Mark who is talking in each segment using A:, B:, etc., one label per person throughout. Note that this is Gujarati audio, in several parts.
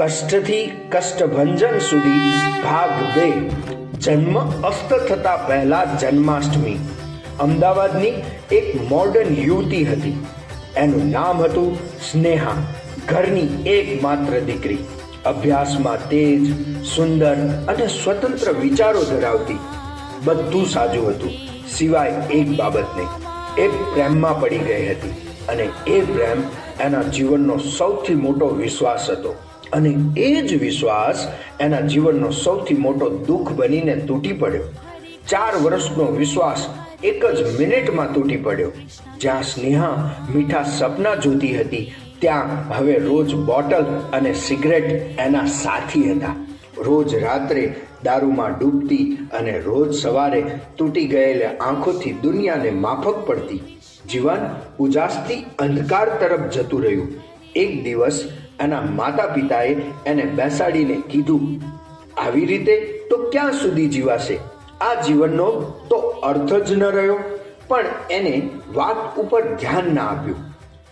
A: કષ્ટથી કષ્ટભંજન સુધી ભાગ બે જન્મ અસ્ત થતા પહેલા જન્માષ્ટમી. અમદાવાદની એક મોડર્ન યુવતી હતી. એનું નામ હતું સ્નેહા, ઘરની એકમાત્ર દીકરી. અભ્યાસમાં તેજ, સુંદર અને સ્વતંત્ર વિચારો ધરાવતી. બધું સાજું હતું, સિવાય એક બાબતને. એ પ્રેમમાં પડી ગઈ હતી અને એ પ્રેમ એના જીવનનો સૌથી મોટો વિશ્વાસ હતો. અને એ જ વિશ્વાસ એના જીવનનો સૌથી મોટો દુઃખ બનીને તૂટી પડ્યો. ચાર વર્ષનો વિશ્વાસ એક જ મિનિટમાં તૂટી પડ્યો. જ્યાં સ્નેહા મીઠા સપના જોતી હતી, ત્યાં હવે રોજ બોટલ અને સિગરેટ એના સાથી હતા. રોજ રાત્રે દારૂમાં ડૂબતી અને રોજ સવારે તૂટી ગયેલા આંખોથી દુનિયાને માફક પડતી. જીવન ઉજાસથી અંધકાર તરફ જતું રહ્યું. એક દિવસ એના માતા પિતાએ એને બેસાડીને કીધું, આવી રીતે તો ક્યાં સુધી જીવાશે? આ જીવનનો તો અર્થ જ ન રહ્યો. પણ એને વાત ઉપર ધ્યાન ના આપ્યું.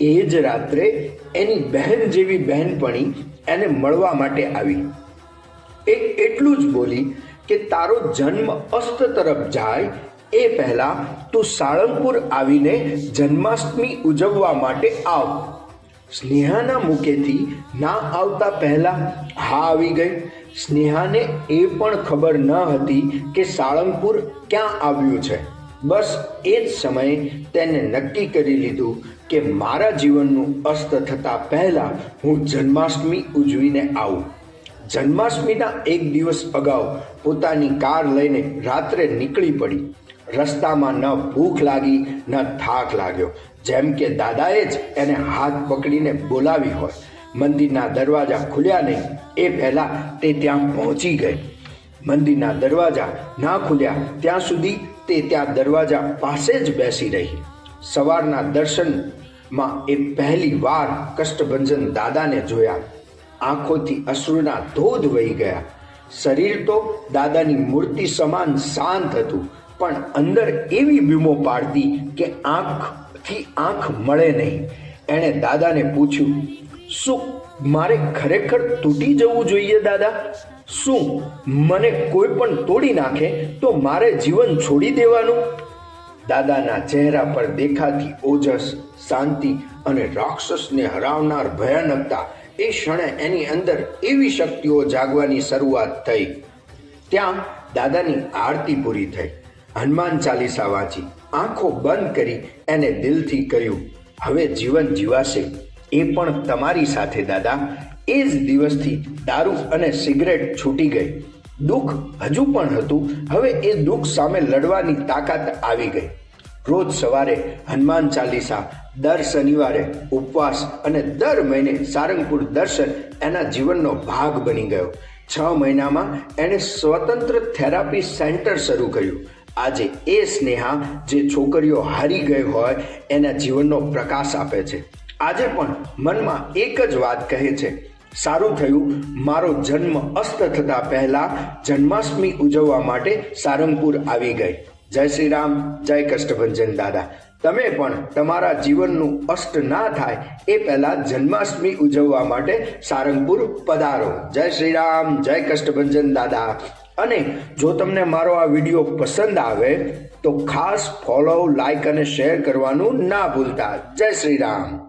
A: એ જ રાત્રે એની બહેન જેવી બહેનપણી એને મળવા માટે આવી. એ એટલું જ બોલી કે, તારો જન્મ અસ્ત તરફ જાય, એ પહેલા તું સાળંગપુર આવીને જન્માષ્ટમી ઉજવવા માટે આવ. સ્નેહાના મુખેથી ના આવતા પહેલા હા આવી ગઈ. સ્નેહાને એ પણ ખબર ન હતી કે સાળંગપુર ક્યાં આવ્યું છે. બસ એ જ સમયે તેને નક્કી કરી લીધું કે મારા જીવનનું અસ્ત થતાં પહેલાં હું જન્માષ્ટમી ઉજવીને આવું. જન્માષ્ટમીના એક દિવસ અગાઉ પોતાની કાર લઈને રાત્રે નીકળી પડી. રસ્તામાં ન ભૂખ લાગી, ન થાક લાગ્યો. જેમ કે દાદાએ જ એને હાથ પકડીને બોલાવી હોય. મંદિરના દરવાજા ખુલ્યા નહીં, એ પહેલાં તે ત્યાં પહોંચી ગઈ. મંદિરના દરવાજા ના ખુલ્યા, ત્યાં સુધી તે ત્યાં દરવાજા પાસે જ બેસી રહી. સવારના દર્શનમાં એ પહેલી વાર કષ્ટભંજન દાદાને જોયા. આંખોથી અશ્રુના ધોધ વહી ગયા. શરીર તો દાદાની મૂર્તિ સમાન શાંત હતું, પણ અંદર એવી બીમો પાડતી કે આંખથી આંખ મળે નહીં. એણે દાદાને પૂછ્યું, શું મારે ખરેખર તૂટી જવું જોઈએ દાદા? શું મને કોઈ પણ તોડી નાખે તો મારે જીવન છોડી દેવાનું? દાદાના ચહેરા પર દેખાતી ઓજસ, શાંતિ અને રાક્ષસને હરાવનાર ભયાનકતા એ ક્ષણે એની અંદર એવી શક્તિઓ જાગવાની શરૂઆત થઈ. ત્યાં દાદાની આરતી પૂરી થઈ. હનુમાન ચાલીસા વાંચી, આંખો બંધ કરી એને દિલથી કહ્યું, હવે જીવન જીવાશે. એ પણ તમારી સાથે દાદા. એ જ દિવસથી દારૂ અને સિગરેટ છૂટી ગઈ. દુઃખ હજુ પણ હતું. હવે એ દુઃખ સામે લડવાની તાકાત આવી ગઈ. રોજ સવારે હનુમાન ચાલીસા, દર શનિવારે ઉપવાસ અને દર મહિને સારંગપુર દર્શન એના જીવનનો ભાગ બની ગયો. છ મહિનામાં એણે સ્વતંત્ર થેરાપી સેન્ટર શરૂ કર્યું. આજે એ સ્નેહા જે છોકરીઓ હારી ગઈ હોય એના જીવનનો પ્રકાશ આપે છે. આજે પણ મનમાં એક જ વાત કહે છે, સારું થયું, મારો જન્મ અસ્ત થતા પહેલા જન્માષ્ટમી ઉજવવા માટે સારંગપુર આવી ગઈ. જય શ્રી રામ જય કષ્ટભંજન દાદા. તમે પણ તમારા જીવનનું અષ્ટ ના થાય એ પહેલા જન્માષ્ટમી ઉજવવા માટે સારંગપુર પધારો. જય શ્રી રામ જય કષ્ટભંજન દાદા. અને જો તમને મારો આ વીડિયો પસંદ આવે, તો ખાસ ફોલો લાઈક અને શેર કરવાનું ના ભૂલતા. જય શ્રી રામ